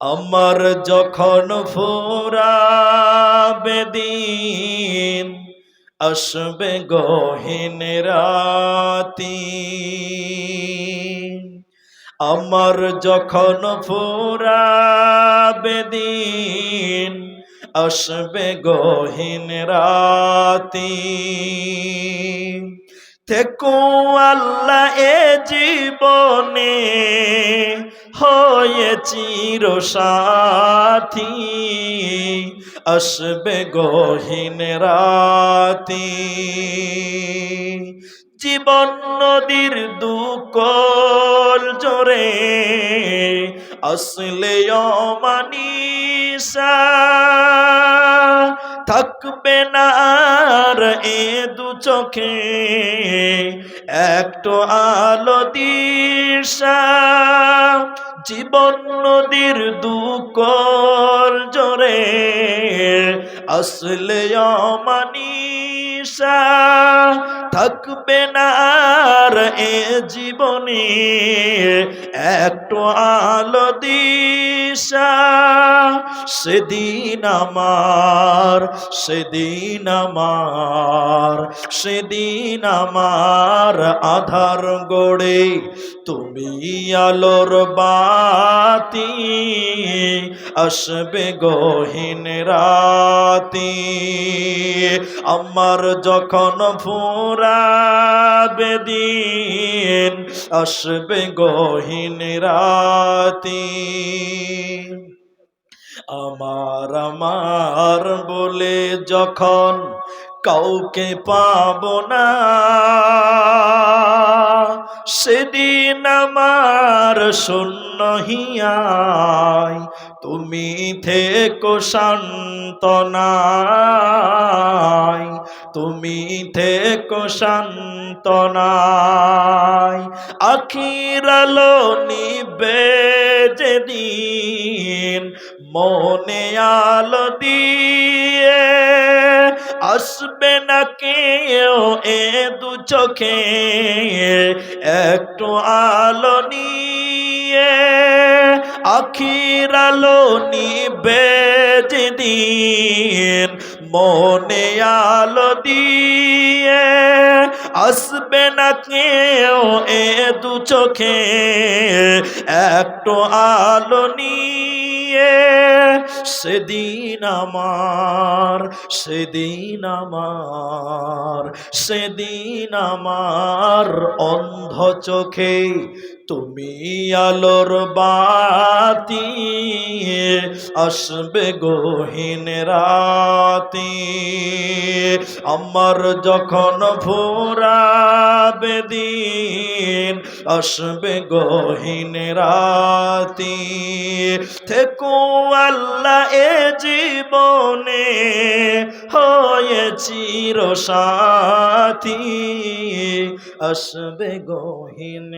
আমার যখন ফুরাবে দিন, আসবে গহীন রাতি। আমার যখন ফুরাবে দিন, আসবে গহীন রাতি। থেকো আল্লাহ এ জীবনে হয়ে চির সাথী, আসবে গহীন রাতি। জীবন নদীর দুকল জোরে আসলে অমানিসা। থাকবে না আর এ দু চোখে একটু আলো দিশা। জীবন নদীর দুকল জোরে, আসলে অমানিসা থাকবে না এ জীবনে, একটু আলো দিশা সেদিন আমার সেদিন আমার সেদিন আমার আধার গড়ে, তুমি আলোর বাতি আসবে গহীন রাতি। আমার যখন ফুরাবে দিন, আসবে গহীন রাতি। আমার আমার বলে যখন কাউকে পাব না। সেদিন আমার শূন্য হিয়ায় তুমি থেকো শান্তনায় তুমি থেকো শান্তনায় আখির আলো নিবে যেদিন মনে আলো দিয়ে আসবে না কেউ এ দু চোখে। একটু আলো নিয়ে আখির আলো নিবে যেদিন। মনে আলো দিয়ে আসবে না কেউ এ দু চোখে? একটু আলো নিয়ে সেদিন আমার সেদিন আমার সেদিন আমার অন্ধ চোখে তুমি আলোর বাতি আসবে গহীন রাতি। আমার যখন ভোরাবে দিন। আসবে গহীন রাতি। থেকো আল্লাহ এ জীবনে হয়ে চির সাথী। আসবে গহীন